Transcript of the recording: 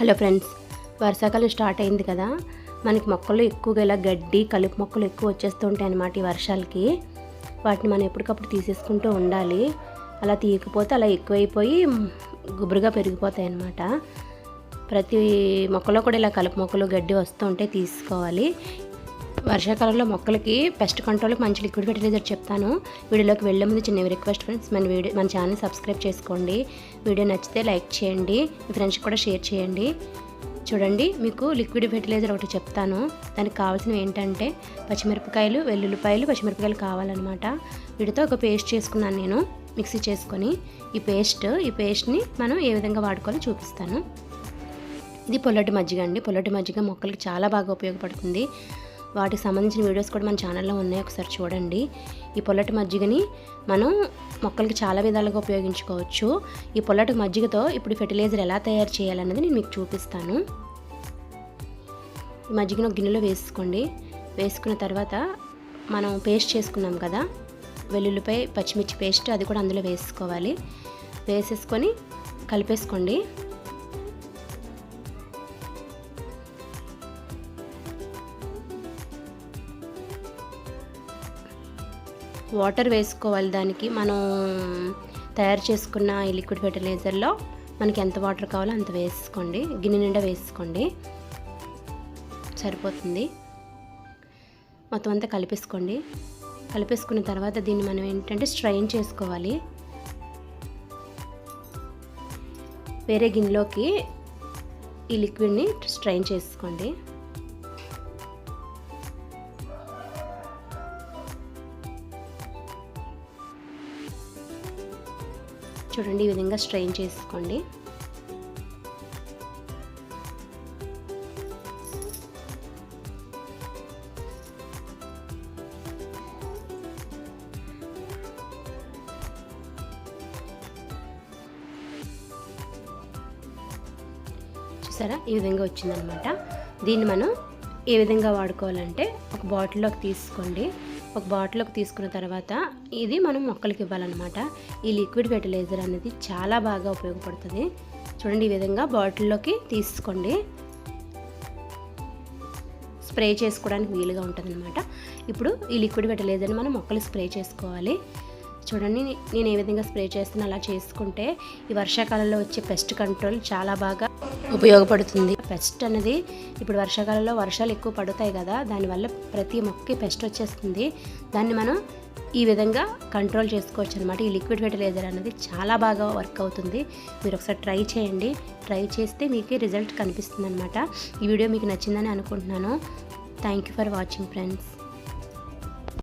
Hello friends వర్షాకాలం start అయింది కదా. మనకి మొక్కలు ఎక్కువగా ఇలా గడ్డి కలుపు మొక్కలు ఎక్కువ వచ్చేస్తూ ఉంటాయి అన్నమాట ఈ వర్షాలకి. వాటిని మనం ఎప్పటికప్పుడు తీసేసుకుంటూ ఉండాలి. అలా తీయకపోతే అలా ఎక్కువైపోయి గుబురుగా పెరిగిపోతాయి అన్నమాట. ప్రతి మొక్కలో కూడా ఇలా కలుపు మొక్కలు గడ్డి వస్తూ ఉంటే తీసుకోవాలి. వర్షాకాలంలో మొక్కలకి పెస్ట్ కంట్రోల్కి మంచి లిక్విడ్ ఫెర్టిలైజర్ చెప్తాను. వీడియోలోకి వెళ్ళే ముందు చిన్న రిక్వెస్ట్ ఫ్రెండ్స్ మన వీడియో మన ఛానల్ సబ్స్క్రైబ్ చేసుకోండి. వీడియో నచ్చితే లైక్ చేయండి. మీ ఫ్రెండ్స్కి కూడా షేర్ చేయండి. చూడండి మీకు లిక్విడ్ ఫెర్టిలైజర్ ఒకటి చెప్తాను. దానికి కావాల్సినవి ఏంటంటే పచ్చిమిరపకాయలు వెల్లుల్లిపాయలు పచ్చిమిరపకాయలు కావాలన్నమాట. వీటితో ఒక పేస్ట్ చేసుకున్నాను నేను మిక్సీ చేసుకొని. ఈ పేస్ట్ ఈ పేస్ట్ని మనం ఏ విధంగా వాడుకోవాలో చూపిస్తాను. ఇది పొల్లటి మజ్జిగ అండి. పొల్లటి మజ్జిగ మొక్కలకి చాలా బాగా ఉపయోగపడుతుంది. వాటికి సంబంధించిన వీడియోస్ కూడా మన ఛానల్లో ఉన్నాయి. ఒకసారి చూడండి. ఈ పొల్లటి మజ్జిగని మనం మొక్కలకి చాలా విధాలుగా ఉపయోగించుకోవచ్చు. ఈ పొల్లటి మజ్జిగతో ఇప్పుడు ఫెర్టిలైజర్ ఎలా తయారు చేయాలన్నది నేను మీకు చూపిస్తాను. ఈ మజ్జిగను ఒక గిన్నెలో వేసుకోండి. వేసుకున్న తర్వాత మనం పేస్ట్ చేసుకున్నాం కదా వెల్లుల్లిపై పచ్చిమిర్చి పేస్ట్ అది కూడా అందులో వేసుకోవాలి. వేసేసుకొని కలిపేసుకోండి. వాటర్ వేసుకోవాలి దానికి. మనం తయారు చేసుకున్న ఈ లిక్విడ్ ఫెర్టిలైజర్లో మనకి ఎంత వాటర్ కావాలో అంత వేసుకోండి. గిన్నె నిండా వేసుకోండి. సరిపోతుంది. మొత్తం అంతా కలిపేసుకోండి. కలిపేసుకున్న తర్వాత దీన్ని మనం ఏంటంటే స్ట్రైన్ చేసుకోవాలి. వేరే గిన్నెలోకి ఈ లిక్విడ్ని స్ట్రైన్ చేసుకోండి. చూడండి ఈ విధంగా స్ట్రెయిన్ చేసుకోండి. చూసారా? ఈ విధంగా వచ్చిందనమాట. దీన్ని మనం ఏ విధంగా వాడుకోవాలంటే ఒక బాటిల్లోకి తీసుకోండి. ఒక బాటిల్కి తీసుకున్న తర్వాత ఇది మనం మొక్కలకి ఇవ్వాలన్నమాట. ఈ లిక్విడ్ ఫెర్టిలైజర్ అనేది చాలా బాగా ఉపయోగపడుతుంది. చూడండి ఈ విధంగా బాటిల్లోకి తీసుకోండి. స్ప్రే చేసుకోవడానికి వీలుగా ఉంటుందన్నమాట. ఇప్పుడు ఈ లిక్విడ్ ఫెర్టిలైజర్ని మనం మొక్కలు స్ప్రే చేసుకోవాలి. చూడండి నేను ఏ విధంగా స్ప్రే చేస్తున్నా అలా చేసుకుంటే ఈ వర్షాకాలంలో వచ్చే పెస్ట్ కంట్రోల్ చాలా బాగా ఉపయోగపడుతుంది. పెస్ట్ అనేది ఇప్పుడు వర్షాకాలంలో వర్షాలు ఎక్కువ పడతాయి కదా దానివల్ల ప్రతి మొక్కకి పెస్ట్ వచ్చేస్తుంది. దాన్ని మనం ఈ విధంగా కంట్రోల్ చేసుకోవచ్చు అనమాట ఈ లిక్విడ్ ఫెర్టిలైజర్ అనేది చాలా బాగా వర్క్ అవుతుంది. మీరు ఒకసారి ట్రై చేయండి. ట్రై చేస్తే మీకు రిజల్ట్ కనిపిస్తుంది అనమాట ఈ వీడియో మీకు నచ్చిందని అనుకుంటున్నాను. Thank you for watching friends.